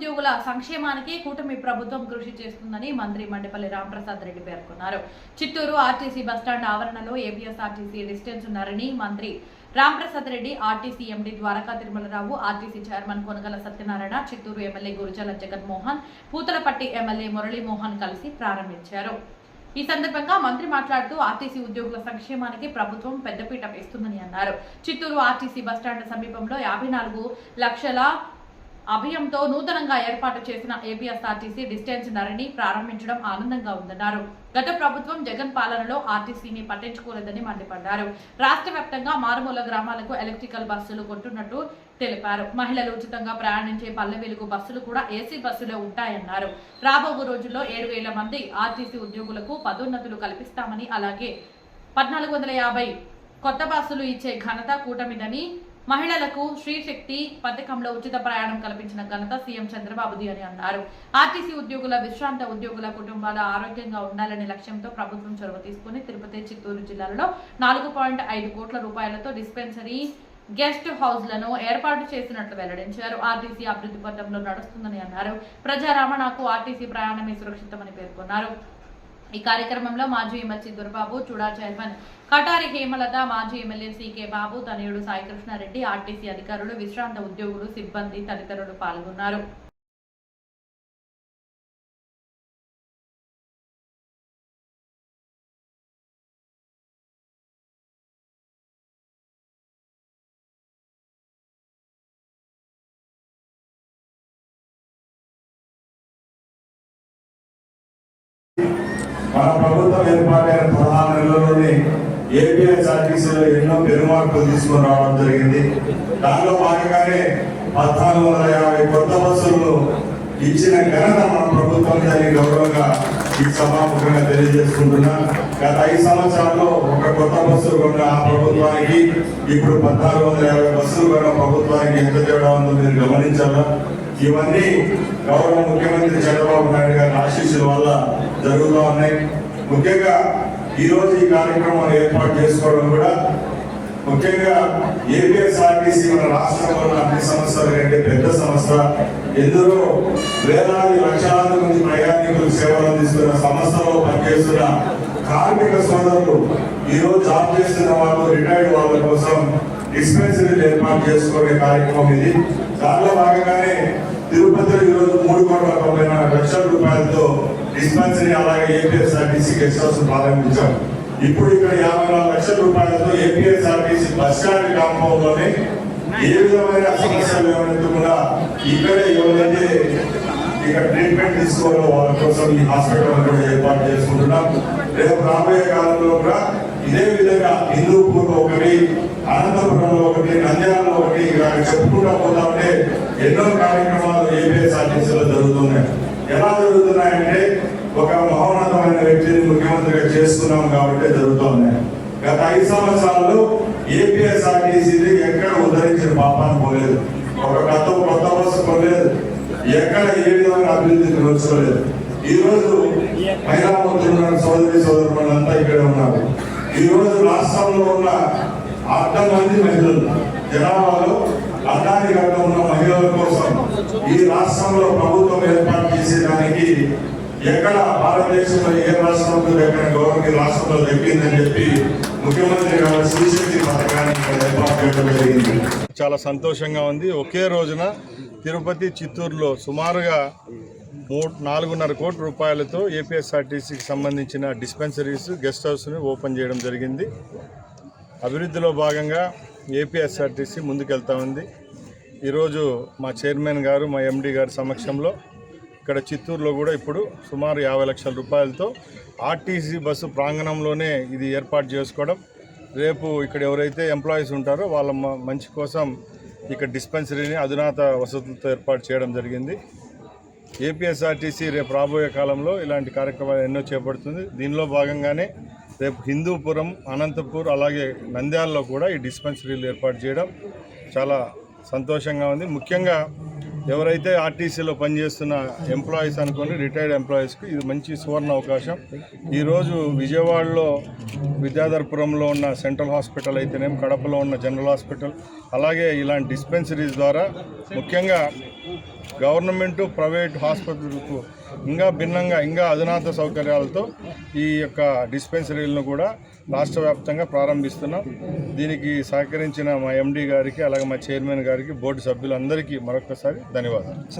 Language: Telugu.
ఉద్యోగుల సంక్షేమానికి కూటమి ప్రభుత్వం కృషి చేస్తుందని మంత్రి మండిపల్లి రాంప్రసాద్ రెడ్డి పేర్కొన్నారు. చిత్తూరు ఆర్టీసీ బస్టాండ్ ఆవరణలో ఏపీఎస్ఆర్టీసీ డిస్టెన్స్ ఉన్నారని మంత్రి Ramprasad Reddy RTC MD Dwaraka Tirumalarao RTC chairman Konagala Satyanarayana Chittoor MLA Gurajala Jaganmohan Puthalapattu MLA Muralimohan కలిసి ప్రారంభించారు. ఈ సందర్భంగా మంత్రి మాట్లాడుతూ ఆర్టీసీ ఉద్యోగుల సంక్షేమానికి ప్రభుత్వం పెద్దపీట వేస్తుందని అన్నారు. చిత్తూరు ఆర్టీసీ బస్టాండ్ సమీపంలో యాభై నాలుగు లక్షల అభయంతో నూతనంగా ఏర్పాటు చేసిన ఏపీఎస్ఆర్టీసీ డిస్టెన్స్ ధరని ప్రారంభించడం ఆనందంగా ఉందన్నారు. గత ప్రభుత్వం జగన్ పాలనలో ఆర్టీసీని పట్టించుకోలేదని మండిపడ్డారు. రాష్ట్ర వ్యాప్తంగా మారుమూల గ్రామాలకు ఎలక్ట్రికల్ బస్సులు కొంటున్నట్టు తెలిపారు. మహిళలు ఉచితంగా ప్రయాణించే పల్లె వెలుగు బస్సులు కూడా ఏసీ బస్సులో ఉంటాయన్నారు. రాబో రోజుల్లో ఏడు వేల మంది ఆర్టీసీ ఉద్యోగులకు పదోన్నతులు కల్పిస్తామని అలాగే పద్నాలుగు వందల యాభై కొత్త బస్సులు ఇచ్చే ఘనత కూటమిదని మహిళలకు శ్రీశక్తి పథకంలో ఉచిత ప్రయాణం కల్పించిన ఘనత సీఎం చంద్రబాబుది అని అన్నారు. ఆర్టీసీ ఉద్యోగుల విశ్రాంత ఉద్యోగుల కుటుంబాలు ఆరోగ్యంగా ఉండాలనే లక్ష్యంతో ప్రభుత్వం చొరవ తీసుకుని తిరుపతి చిత్తూరు జిల్లాలలో నాలుగు పాయింట్ ఐదు కోట్ల రూపాయలతో డిస్పెన్సరీ గెస్ట్ హౌస్లను ఏర్పాటు చేసినట్లు వెల్లడించారు. ఆర్టీసీ అభివృద్ధి పథంలో నడుస్తుందని అన్నారు. ప్రజారామ నాకు ఆర్టీసీ ప్రయాణమే సురక్షితమని పేర్కొన్నారు. ఈ కార్యక్రమంలో మాజీ ఎమ్మెల్సీ దుర్బాబు చూడా చైర్మన్ కటారి హేమలత మాజీ ఎమ్మెల్యే సీకే బాబు తనయుడు సాయికృష్ణారెడ్డి ఆర్టీసీ అధికారులు విశ్రాంత ఉద్యోగులు సిబ్బంది తదితరులు పాల్గొన్నారు. మన ప్రభుత్వం ఏర్పాటైన పదహారు నెలల్లోనే ఏపీఎస్ఆర్టీసీలో ఎన్నో పెరుమార్పులు తీసుకుని రావడం జరిగింది. దానిలో భాగంగానే పద్నాలుగు వందల యాభై కొత్త బస్సులను ఇచ్చిన ఘనత మన ప్రభుత్వం దాన్ని గౌరవంగా ఈ సభాముఖంగా తెలియజేసుకుంటున్నా గత ఐదు సంవత్సరాల్లో ఒక కొత్త బస్సులు కొన్న ఆ ప్రభుత్వానికి ఇప్పుడు పద్నాలుగు వందల యాభై బస్సులు కొన్న ప్రభుత్వానికి ఎంత తేడా ఉందో మీరు గమనించాలా? ఇవన్నీ గౌరవ ముఖ్యమంత్రి చంద్రబాబు నాయుడు గారి ఆశీస్సుల వల్ల జరుగుతూ ఉన్నాయి. ముఖ్యంగా ఈ రోజు ఈ కార్యక్రమం ఏర్పాటు చేసుకోవడం కూడా ముఖ్యంగా ఏపీఎస్ఆర్టీసీ మన రాష్ట్రంలో ఉన్న అన్ని సంస్థల కంటే పెద్ద సంస్థ. ఎందరో వేలాది లక్షలాది మంది ప్రయాణికులు సేవలు అందిస్తున్న సంస్థలో పనిచేస్తున్న కార్మిక సోదరులు ఈ రోజు జాబ్ చేస్తున్న వాళ్ళు రిటైర్డ్ వాళ్ళ కోసం డిస్పెన్సరీలు ఏర్పాటు చేసుకునే కార్యక్రమం ఇది. దానిలో భాగంగానే తిరుపతిలో ఈ రోజు మూడు కోట్ల తొంభై నాలుగు లక్షల రూపాయలతో డిస్పెన్సరీ అలాగే ఏపీఎస్ఆర్టీసీ గెస్ట్ హౌస్ ప్రారంభించాం. ఇప్పుడు ఇక్కడ యాభై నాలుగు లక్షల రూపాయలతో ఏపీఎస్ఆర్ బస్టాండ్ స్టాండ్ ఏ విధమైన సమస్యలు ఏమైనా ఇక్కడే ఎవరైతే ఇక్కడ ట్రీట్మెంట్ తీసుకోవాలో వాళ్ళ కోసం ఈ హాస్పిటల్ కూడా ఏర్పాటు చేసుకుంటున్నాం. రేపు రాబోయే కాలంలో కూడా ఇదే విధంగా హిందూపూర్ ఒకటి అనంతపురంలో ఒకటి నంద్యాలలో ఒకటి ఇలా చెప్పుకుంటూ పోతా ఉంటే ఎన్నో కార్యక్రమాలు ఏపీఎస్ఆర్టీసీలో జరుగుతున్నాయి. ఎలా జరుగుతున్నాయంటే ఒక మహోన్నతమైన వ్యక్తిని ముఖ్యమంత్రిగా చేస్తున్నాం కాబట్టి జరుగుతున్నాయి గత ఐదు సంవత్సరాల్లో లేదు ఒక కొత్త కొత్త బస్సు కొనలేదు ఎక్కడ ఏ విధమైన అభివృద్ధి నోచుకోలేదు ఈ రోజు మహిళా మంత్రులు సోదరి సోదరులంతా ఇక్కడే ఉన్నారు. ఈ రోజు రాష్ట్రంలో ఉన్న అర్థం మంది మహిళలు జనాభాలో అర్థానికి అర్థం ఉన్న మహిళల కోసం ఈ రాష్ట్రంలో ప్రభుత్వం ఏర్పాటు చేసేదానికి ఎక్కడ భారతదేశంలో ఏ రాష్ట్రంలో ఎక్కడ గవర్నమెంట్ రాష్ట్రంలో చెప్పిందని చెప్పి ముఖ్యమంత్రి గారు శ్రీశక్తి పథకాన్ని చేయడం జరిగింది. చాలా సంతోషంగా ఉంది. ఒకే రోజున తిరుపతి చిత్తూరులో సుమారుగా మూడు నాలుగున్నర కోట్ల రూపాయలతో ఏపీఎస్ఆర్టీసీకి సంబంధించిన డిస్పెన్సరీస్ గెస్ట్ హౌస్ని ఓపెన్ చేయడం జరిగింది. అభివృద్ధిలో భాగంగా ఏపీఎస్ఆర్టీసీ ముందుకెళ్తా ఉంది. ఈరోజు మా చైర్మన్ గారు మా ఎండీ గారి సమక్షంలో ఇక్కడ చిత్తూరులో కూడా ఇప్పుడు సుమారు యాభై లక్షల రూపాయలతో ఆర్టీసీ బస్సు ప్రాంగణంలోనే ఇది ఏర్పాటు చేసుకోవడం రేపు ఇక్కడ ఎవరైతే ఎంప్లాయీస్ ఉంటారో వాళ్ళ మంచి కోసం ఇక్కడ డిస్పెన్సరీని అధునాత వసతులతో ఏర్పాటు చేయడం జరిగింది. ఏపీఎస్ఆర్టీసీ రేపు రాబోయే కాలంలో ఇలాంటి కార్యక్రమాలు ఎన్నో చేపడుతుంది. దీనిలో భాగంగానే రేపు హిందూపురం అనంతపూర్ అలాగే నంద్యాలలో కూడా ఈ డిస్పెన్సరీలు ఏర్పాటు చేయడం చాలా సంతోషంగా ఉంది. ముఖ్యంగా ఎవరైతే ఆర్టీసీలో పనిచేస్తున్న ఎంప్లాయీస్ అనుకోండి రిటైర్డ్ ఎంప్లాయీస్కి ఇది మంచి సువర్ణ అవకాశం. ఈరోజు విజయవాడలో విద్యాధరపురంలో ఉన్న సెంట్రల్ హాస్పిటల్ అయితేనేం కడపలో ఉన్న జనరల్ హాస్పిటల్ అలాగే ఇలాంటి డిస్పెన్సరీస్ ద్వారా ముఖ్యంగా గవర్నమెంటు ప్రైవేట్ హాస్పిటల్కు ఇంకా భిన్నంగా ఇంకా అధునాత సౌకర్యాలతో ఈ యొక్క డిస్పెన్సరీలను కూడా రాష్ట్ర వ్యాప్తంగా ప్రారంభిస్తున్నాం. దీనికి సహకరించిన మా ఎండీ గారికి అలాగే మా చైర్మన్ గారికి బోర్డు సభ్యులందరికీ మరొకసారి ధన్యవాదాలు.